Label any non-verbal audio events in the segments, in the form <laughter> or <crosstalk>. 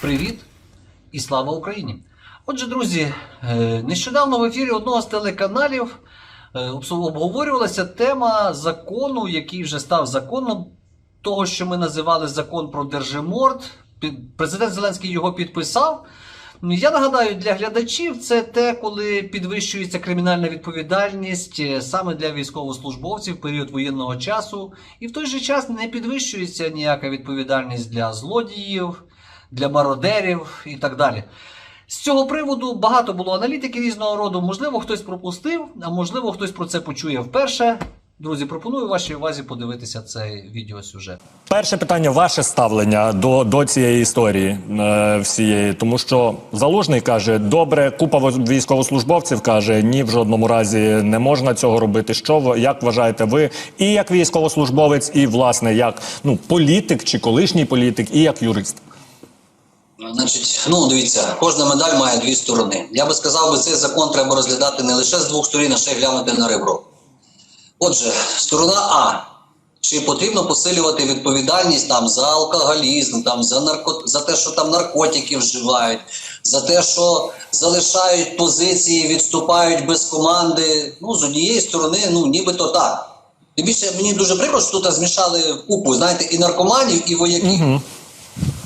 Привіт і слава Україні! Отже, друзі, е, нещодавно в ефірі одного з телеканалів е, обговорювалася тема закону, який вже став законом, того, що ми називали закон про Держиморд. Пі- Президент Зеленський його підписав. Я нагадаю для глядачів, це те, коли підвищується кримінальна відповідальність е, саме для військовослужбовців в період воєнного часу, і в той же час не підвищується ніяка відповідальність для злодіїв, для мародерів і так далі. З цього приводу багато було аналітики різного роду. Можливо, хтось пропустив, а можливо, хтось про це почує вперше. Друзі, пропоную вашій увазі подивитися цей відеосюжет. Перше питання ваше ставлення до, до цієї історії е, всієї, тому що залужний каже: добре, купа військовослужбовців каже, ні, в жодному разі не можна цього робити. Що як вважаєте ви, і як військовослужбовець, і власне як ну політик чи колишній політик, і як юрист? Значить, ну дивіться, кожна медаль має дві сторони. Я би сказав, би, цей закон треба розглядати не лише з двох сторін, а ще й глянути на ребро. Отже, сторона А. Чи потрібно посилювати відповідальність там за алкоголізм, там за нарко... за те, що там наркотики вживають, за те, що залишають позиції, відступають без команди. Ну, з однієї сторони, ну нібито так. Тим більше мені дуже прикро, що тут змішали купу, знаєте, і наркоманів, і вояків. Угу.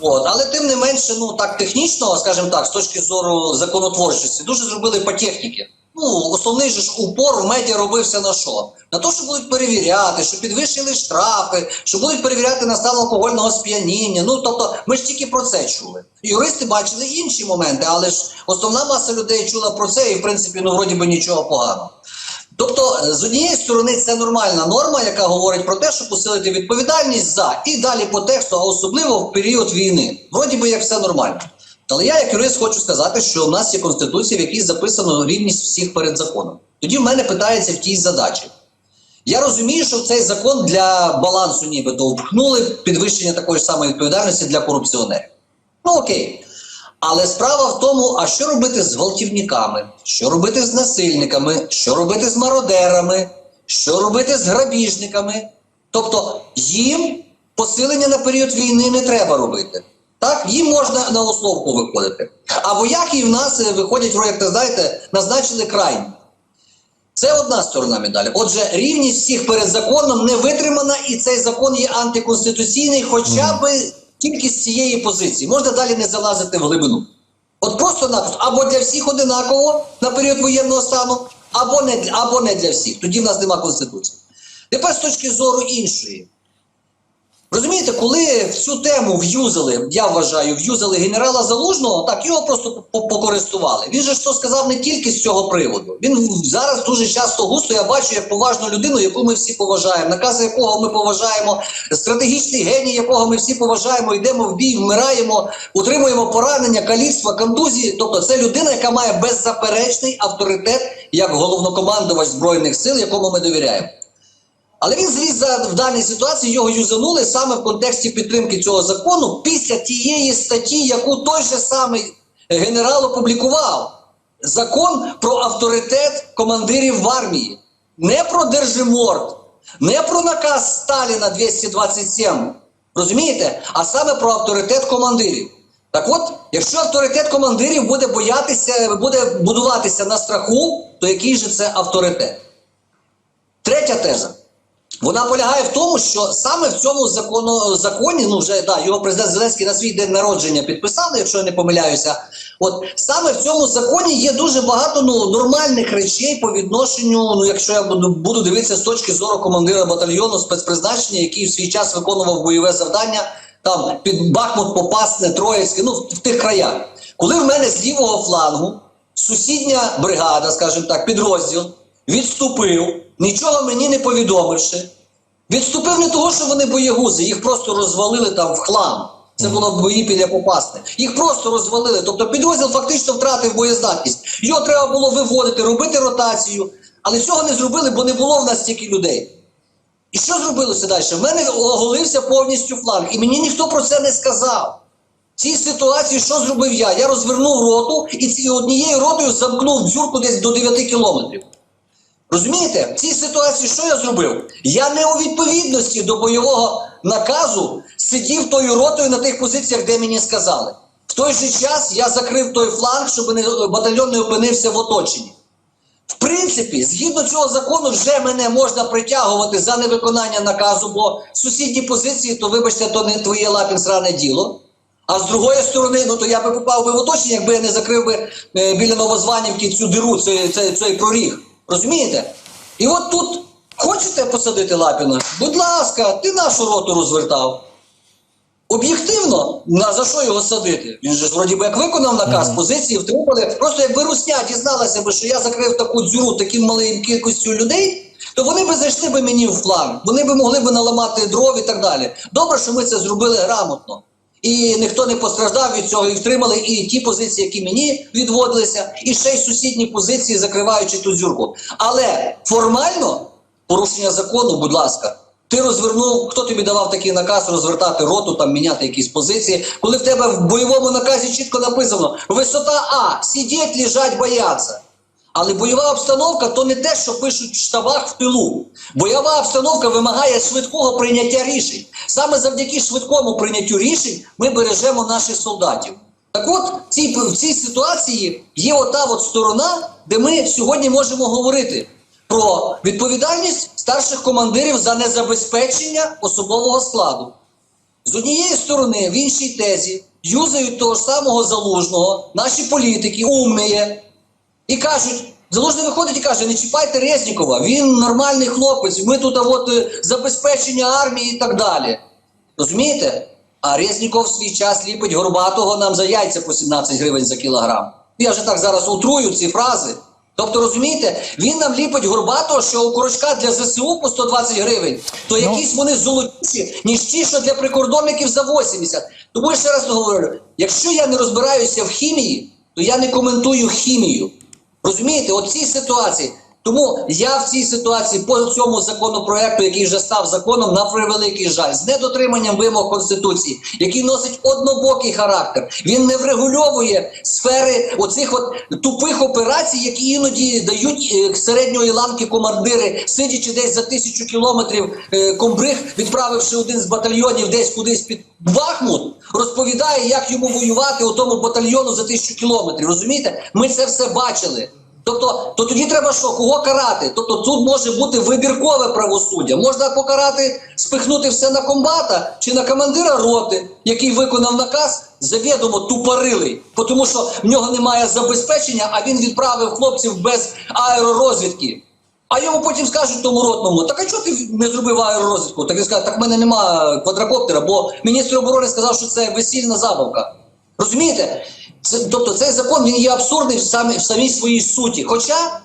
От, але тим не менше, ну так технічно, скажімо так, з точки зору законотворчості, дуже зробили по техніці. Ну, основний же ж упор в медіа робився на що? На те, що будуть перевіряти, що підвищили штрафи, що будуть перевіряти на стан алкогольного сп'яніння. Ну тобто, ми ж тільки про це чули. Юристи бачили інші моменти, але ж основна маса людей чула про це, і в принципі, ну вроді би нічого поганого. Тобто, з однієї сторони, це нормальна норма, яка говорить про те, що посилити відповідальність за і далі по тексту, а особливо в період війни. Вроді би як все нормально. Але я, як юрист, хочу сказати, що у нас є конституція, в якій записано рівність всіх перед законом. Тоді в мене питається в тій задачі. Я розумію, що цей закон для балансу нібито впхнули підвищення такої ж самої відповідальності для корупціонерів. Ну окей. Але справа в тому, а що робити з гвалтівниками, що робити з насильниками, що робити з мародерами, що робити з грабіжниками. Тобто їм посилення на період війни не треба робити. Так, їм можна на условку виходити. А вояки в нас е, виходять, в як знаєте, назначили крайні. Це одна сторона медалі. Отже, рівність всіх перед законом не витримана, і цей закон є антиконституційний, хоча би тільки з цієї позиції. Можна далі не залазити в глибину. От просто напросто або для всіх одинаково на період воєнного стану, або не, або не для всіх. Тоді в нас нема конституції. Тепер з точки зору іншої. Розумієте, коли в цю тему в'юзали, я вважаю, в'юзали генерала Залужного, так його просто покористували. Він же то сказав не тільки з цього приводу. Він зараз дуже часто густо я бачу як поважну людину, яку ми всі поважаємо, накази якого ми поважаємо, стратегічний геній, якого ми всі поважаємо, йдемо в бій, вмираємо, утримуємо поранення, каліцтва, контузії. Тобто, це людина, яка має беззаперечний авторитет як головнокомандувач збройних сил, якому ми довіряємо. Але він зліз в даній ситуації його юзанули саме в контексті підтримки цього закону після тієї статті, яку той же самий генерал опублікував. Закон про авторитет командирів в армії. Не про Держиморд, не про наказ Сталіна 227. Розумієте? А саме про авторитет командирів. Так от, якщо авторитет командирів буде боятися, буде будуватися на страху, то який же це авторитет? Третя теза. Вона полягає в тому, що саме в цьому закону, законі, ну вже да, його президент Зеленський на свій день народження підписали, якщо я не помиляюся. От саме в цьому законі є дуже багато ну, нормальних речей по відношенню, ну якщо я буду, буду дивитися з точки зору командира батальйону спецпризначення, який в свій час виконував бойове завдання там під Бахмут, Попасне, Троїцьке, ну в, в тих краях. Коли в мене з лівого флангу сусідня бригада, скажімо так, підрозділ відступив, нічого мені не повідомивши. Відступив не того, що вони боєгузи, їх просто розвалили там в хлам. Це було бої біля попасти. Їх просто розвалили. Тобто підрозділ фактично втратив боєздатність. Його треба було виводити, робити ротацію. Але цього не зробили, бо не було в нас стільки людей. І що зробилося далі? В мене оголився повністю фланг, і мені ніхто про це не сказав. В цій ситуації що зробив я? Я розвернув роту і ці однією ротою замкнув дзюрку десь до 9 кілометрів. Розумієте, в цій ситуації що я зробив? Я не у відповідності до бойового наказу сидів тою ротою на тих позиціях, де мені сказали. В той же час я закрив той фланг, щоб батальйон не опинився в оточенні. В принципі, згідно цього закону, вже мене можна притягувати за невиконання наказу, бо сусідні позиції, то вибачте, то не твоє лапін сране діло. А з другої сторони, ну то я би попав би в оточення, якби я не закрив би е, біля Новозванівки цю диру, цей, цей, цей проріг. Розумієте? І от тут хочете посадити Лапіна? Будь ласка, ти нашу роту розвертав. Об'єктивно, на за що його садити? Він же вроді би як виконав наказ, позиції втримали. Просто якби Русня дізналася би, що я закрив таку дзюру таким малим кількістю людей, то вони би зайшли би мені в фланг, вони би могли би наламати дров і так далі. Добре, що ми це зробили грамотно. І ніхто не постраждав від цього, і втримали і ті позиції, які мені відводилися, і ще й сусідні позиції, закриваючи ту дзюрку. Але формально порушення закону, будь ласка. Ти розвернув, хто тобі давав такий наказ розвертати роту, там міняти якісь позиції, коли в тебе в бойовому наказі чітко написано висота А, сидіть, лежать, бояться. Але бойова обстановка то не те, що пишуть в штабах в тилу. Бойова обстановка вимагає швидкого прийняття рішень. Саме завдяки швидкому прийняттю рішень ми бережемо наших солдатів. Так от, цій, в цій ситуації є ота от сторона, де ми сьогодні можемо говорити про відповідальність старших командирів за незабезпечення особового складу. З однієї сторони, в іншій тезі юзають того ж самого залужного, наші політики, умні, і кажуть, залужний виходить і каже: не чіпайте Резнікова, він нормальний хлопець, ми тут а от е, забезпечення армії і так далі. Розумієте? А Резніков в свій час ліпить горбатого нам за яйця по 17 гривень за кілограм. Я вже так зараз утрую ці фрази. Тобто, розумієте, він нам ліпить горбатого, що у корочка для ЗСУ по 120 гривень, то якісь вони золотіші, ніж ті, що для прикордонників за 80. Тому я ще раз говорю: якщо я не розбираюся в хімії, то я не коментую хімію. Розумієте, от цій ситуації. Тому я в цій ситуації по цьому законопроекту, який вже став законом, на превеликий жаль, з недотриманням вимог конституції, який носить однобокий характер. Він не врегульовує сфери оцих от тупих операцій, які іноді дають е, середньої ланки командири, сидячи десь за тисячу кілометрів е, комбриг, відправивши один з батальйонів десь кудись під Бахмут, розповідає, як йому воювати у тому батальйону за тисячу кілометрів. Розумієте? Ми це все бачили. Тобто, то тоді треба що, кого карати? Тобто тут може бути вибіркове правосуддя. Можна покарати, спихнути все на комбата чи на командира роти, який виконав наказ, завідомо тупорилий, тому що в нього немає забезпечення, а він відправив хлопців без аеророзвідки. А йому потім скажуть тому родному, так а чого ти не зробив аеророзвідку? Так він скаже, так в мене нема квадрокоптера, бо міністр оборони сказав, що це весільна забавка. Розумієте? Це, тобто цей закон він є абсурдний в, самі, в самій своїй суті. Хоча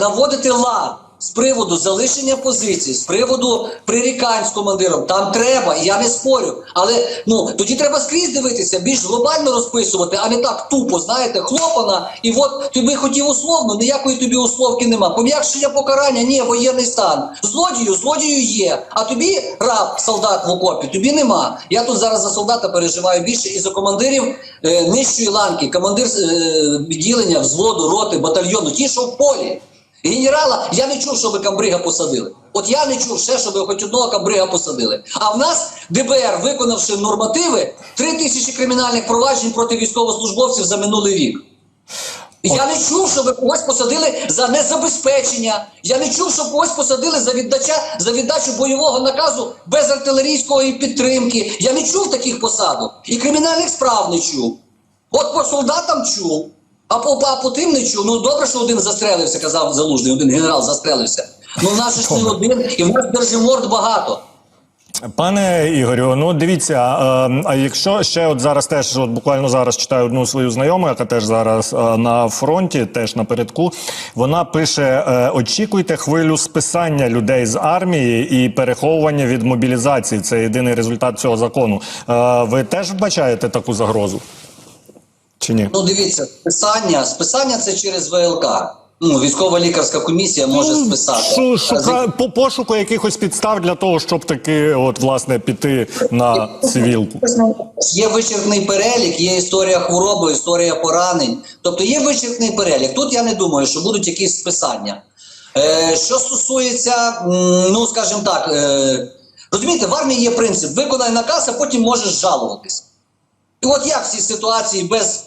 наводити лад з приводу залишення позицій, з приводу прирікань з командиром, там треба, я не спорю. Але ну тоді треба скрізь дивитися, більш глобально розписувати, а не так тупо, знаєте, хлопана, і от тобі хотів условно, ніякої тобі условки нема. Пом'якшення покарання, ні, воєнний стан. Злодію, злодію є. А тобі раб, солдат в окопі, тобі нема. Я тут зараз за солдата переживаю більше і за командирів е, нижчої ланки, командир е, відділення, взводу, роти, батальйону, ті, що в полі. Генерала я не чув, щоб камбрига посадили. От я не чув ще, щоб хоч одного камбрига посадили. А в нас ДБР, виконавши нормативи, три тисячі кримінальних проваджень проти військовослужбовців за минулий рік. Я не чув, щоб когось посадили за незабезпечення. Я не чув, щоб когось посадили за віддача за віддачу бойового наказу без артилерійської підтримки. Я не чув таких посадок. І кримінальних справ не чув. От по солдатам чув. А по, а по тим не чув. Ну добре, що один застрелився, казав залужний, один генерал застрелився. Ну в нас ж не один, і в нас держиморд багато. Пане Ігорю, ну дивіться, а якщо ще от зараз теж, от буквально зараз читаю одну свою знайому, яка теж зараз на фронті, теж напередку, вона пише: е, очікуйте хвилю списання людей з армії і переховування від мобілізації. Це єдиний результат цього закону. Е, ви теж вбачаєте таку загрозу? Чи ні? Ну дивіться, списання, списання це через ВЛК. Ну, військова лікарська комісія може списати. Шу- шука, по пошуку якихось підстав для того, щоб таки, от власне, піти на цивілку. Є вичерпний перелік, є історія хвороби, історія поранень. Тобто є вичерпний перелік. Тут я не думаю, що будуть якісь списання. Е, що стосується, ну скажімо так, е, розумієте, в армії є принцип: виконай наказ, а потім можеш жалуватись. І от як в цій ситуації без,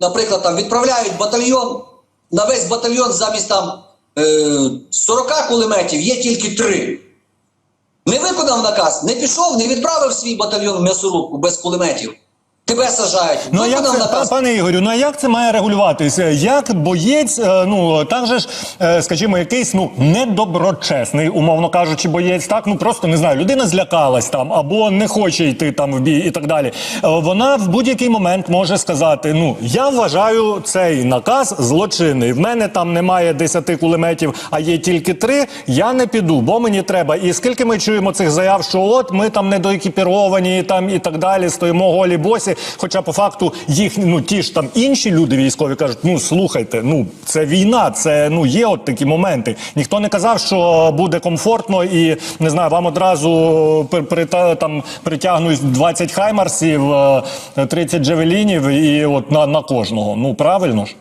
наприклад, там відправляють батальйон, на весь батальйон замість там е, 40 кулеметів є тільки 3. Не виконав наказ, не пішов, не відправив свій батальйон в м'ясорубку без кулеметів. Тебе сажають. Ну а як це, наказ. пане Ігорю, ну а як це має регулюватися? Як боєць, е, ну так же ж, е, скажімо, якийсь ну недоброчесний, умовно кажучи, боєць, так ну просто не знаю, людина злякалась там або не хоче йти там в бій і так далі. Е, Вона в будь-який момент може сказати: ну я вважаю цей наказ злочинний. В мене там немає 10 кулеметів, а є тільки три. Я не піду, бо мені треба. І скільки ми чуємо цих заяв, що от ми там недоекіпіровані, там і так далі, стоїмо голі босі. Хоча по факту їх ну ті ж там інші люди військові кажуть: ну слухайте, ну це війна, це ну є от такі моменти. Ніхто не казав, що буде комфортно і не знаю, вам одразу при, при, там притягнуть 20 хаймарсів, е, 30 джевелінів і от на, на кожного. Ну правильно ж.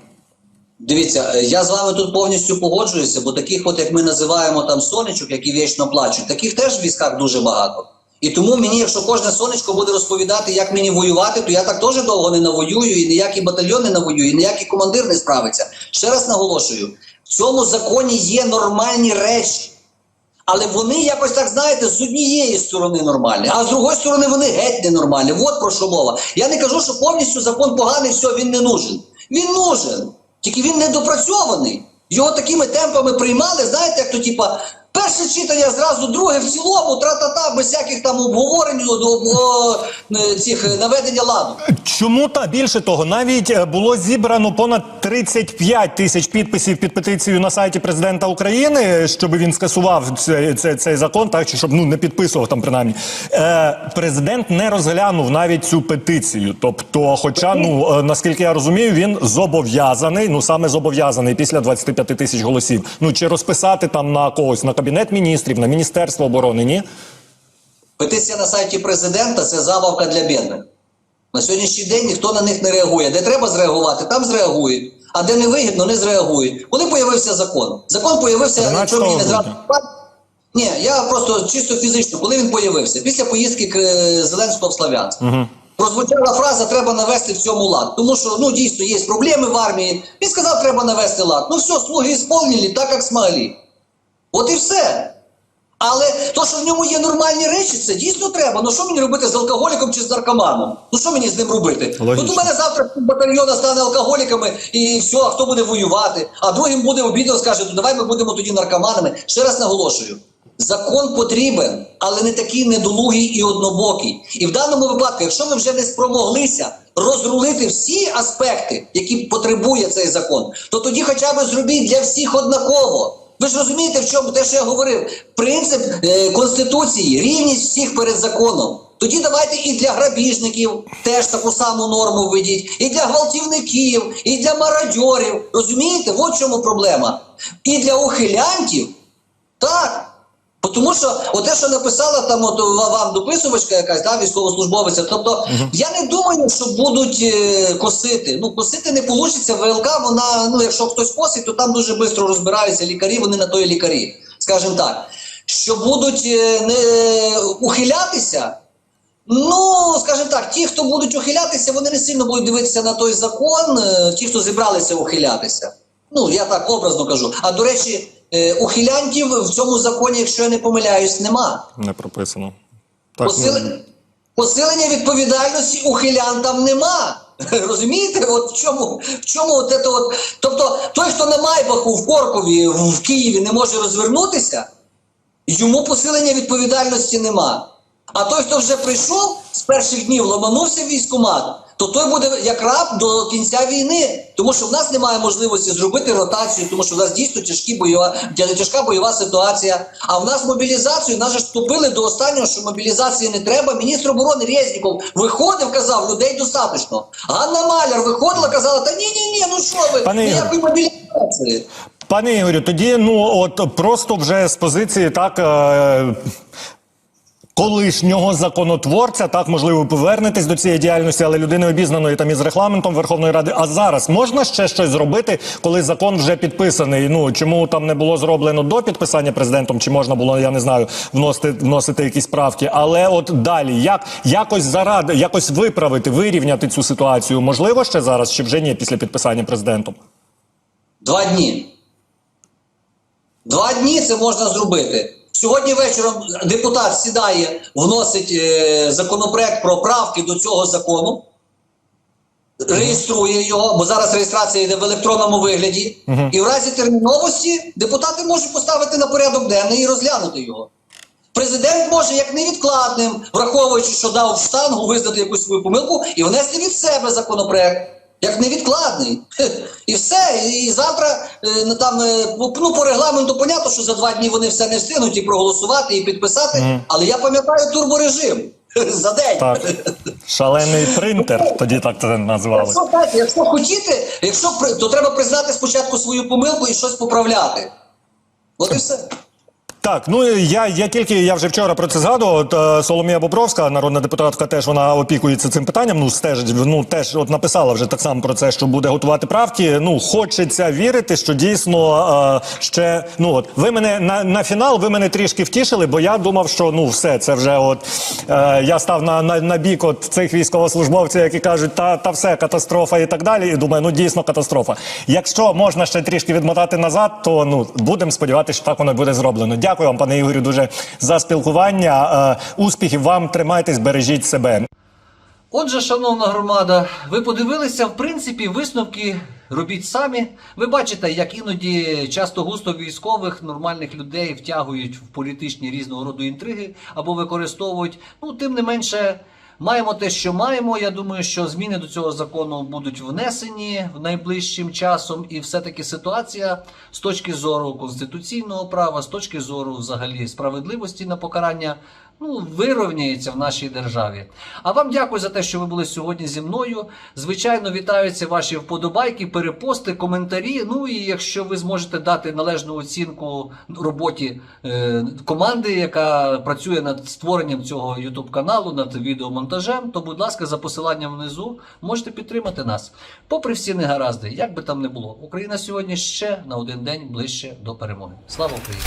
Дивіться, е, я з вами тут повністю погоджуюся, бо таких, от як ми називаємо там сонечок, які вічно плачуть, таких теж в військах дуже багато. І тому мені, якщо кожне сонечко буде розповідати, як мені воювати, то я так теж довго не навоюю, і ніякий батальйон не навоюю, і ніякий командир не справиться. Ще раз наголошую: в цьому законі є нормальні речі. Але вони якось так знаєте з однієї сторони нормальні, а з другої сторони вони геть ненормальні. От про що мова. Я не кажу, що повністю закон поганий, все, він не нужен. Він нужен, тільки він недопрацьований. Його такими темпами приймали, знаєте, як то типа. Перше читання зразу, друге в цілому, тра-та-та, без всяких там обговорень, о, о, е, цих е, наведення ладу. Чому та більше того, навіть е, було зібрано понад 35 тисяч підписів під петицією на сайті президента України, щоб він скасував цей, цей, цей закон, так чи щоб ну не підписував там принаймні. Е, президент не розглянув навіть цю петицію. Тобто, хоча ну наскільки я розумію, він зобов'язаний, ну саме зобов'язаний після 25 тисяч голосів. Ну чи розписати там на когось на кабінет міністрів, на міністерство оборони, ні? Петиція на сайті президента це забавка для бідних. На сьогоднішній день ніхто на них не реагує. Де треба зреагувати, там зреагують. А де не вигідно, не зреагують. Коли появився закон? Закон появився, 12 якщо мені не зразу. Ні, я просто чисто фізично, коли він появився? Після поїздки е, Зеленського в Слов'янськ. Угу. Прозвучала фраза треба навести в цьому лад. Тому що ну дійсно є проблеми в армії. Він сказав, треба навести лад. Ну все, слуги ісполнили так, як смогли. От і все. Але то, що в ньому є нормальні речі, це дійсно треба. Ну що мені робити з алкоголіком чи з наркоманом? Ну що мені з ним робити? Логічно. От у мене завтра батальйон стане алкоголіками і все, а хто буде воювати? А другим буде обідно, скаже, то давай ми будемо тоді наркоманами. Ще раз наголошую. Закон потрібен, але не такий недолугий і однобокий. І в даному випадку, якщо ми вже не спромоглися розрулити всі аспекти, які потребує цей закон, то тоді хоча б зробіть для всіх однаково. Ви ж розумієте, в чому те, що я говорив, принцип е, конституції, рівність всіх перед законом. Тоді давайте і для грабіжників теж таку саму норму введіть, і для гвалтівників, і для мародьорів. Розумієте, от чому проблема. І для ухилянтів так. Тому що оте, що написала там от вам дописувачка якась, да, військовослужбовиця, тобто я не думаю, що будуть е, косити. Ну, косити не вийде, ВЛК, вона, ну, якщо хтось косить, то там дуже швидко розбираються лікарі, вони на то і лікарі, скажімо так. Що будуть е, не ухилятися, Ну, скажімо так, ті, хто будуть ухилятися, вони не сильно будуть дивитися на той закон, е, ті, хто зібралися ухилятися. Ну, я так образно кажу. А до речі, ухилянтів в цьому законі, якщо я не помиляюсь, нема. Не прописано. Так, Посили... ну, Посилення відповідальності ухилянтам нема. <laughs> Розумієте, от в чому, в чому от це от. Тобто, той, хто на Майбаху в Коркові, в в Києві не може розвернутися, йому посилення відповідальності нема. А той, хто вже прийшов з перших днів, ломанувся в військкомат, то той буде як раб до кінця війни. Тому що в нас немає можливості зробити ротацію, тому що в нас дійсно тяжкі бойова, тяжка бойова ситуація. А в нас мобілізацію, нас же вступили до останнього, що мобілізації не треба. Міністр оборони Резніков виходив, казав, людей достатньо. Ганна Маляр виходила, казала, та ні, ні, ні, ну що ви, Пане ніякої мобілізації. Пане Ігорю, тоді ну от просто вже з позиції так. Е- колишнього законотворця. Так, можливо, повернетесь до цієї діяльності, але людини обізнаної там із регламентом Верховної Ради. А зараз можна ще щось зробити, коли закон вже підписаний? Ну чому там не було зроблено до підписання президентом? Чи можна було, я не знаю, вносити, вносити якісь правки? Але от далі, як якось заради, якось виправити, вирівняти цю ситуацію, можливо ще зараз, чи вже ні після підписання президентом? Два дні. Два дні це можна зробити. Сьогодні вечором депутат сідає, вносить е, законопроект про правки до цього закону, реєструє його, бо зараз реєстрація йде в електронному вигляді. І в разі терміновості депутати можуть поставити на порядок денний і розглянути його. Президент може як невідкладним, враховуючи, що дав штангу, визнати якусь свою помилку і внести від себе законопроект. Як невідкладний. <laughs> І все. І завтра е, ну, там е, ну, по регламенту понятно, що за два дні вони все не встигнуть і проголосувати, і підписати. Але я пам'ятаю турборежим <laughs> за день. Так, шалений <laughs> принтер, тоді так це називали. Якщо, так, якщо хотіти, якщо то треба признати спочатку свою помилку і щось поправляти. От і все. Так, ну я, я тільки я вже вчора про це згадував. От, е, Соломія Бобровська, народна депутатка, теж вона опікується цим питанням. Ну стежить, ну теж от написала вже так само про це, що буде готувати правки. Ну хочеться вірити, що дійсно е, ще ну от ви мене на, на фінал, ви мене трішки втішили, бо я думав, що ну все це вже от е, я став на, на, на бік от цих військовослужбовців, які кажуть, та, та все катастрофа і так далі. І думаю, ну дійсно катастрофа. Якщо можна ще трішки відмотати назад, то ну будемо сподіватися, що так воно буде зроблено. Дякую вам, пане Ігорю, дуже за спілкування. Е, успіхів вам, тримайтесь, бережіть себе. Отже, шановна громада, ви подивилися, в принципі, висновки робіть самі. Ви бачите, як іноді часто густо військових нормальних людей втягують в політичні різного роду інтриги або використовують. Ну, тим не менше, маємо те, що маємо. Я думаю, що зміни до цього закону будуть внесені в найближчим часом, і все-таки ситуація з точки зору конституційного права, з точки зору взагалі справедливості на покарання ну, вирівняється в нашій державі. А вам дякую за те, що ви були сьогодні зі мною. Звичайно, вітаються ваші вподобайки, перепости, коментарі. Ну і якщо ви зможете дати належну оцінку роботі е, команди, яка працює над створенням цього YouTube каналу, над відеомонтажем, то, будь ласка, за посиланням внизу можете підтримати нас. Попри всі негаразди, як би там не було, Україна сьогодні ще на один день ближче до перемоги. Слава Україні!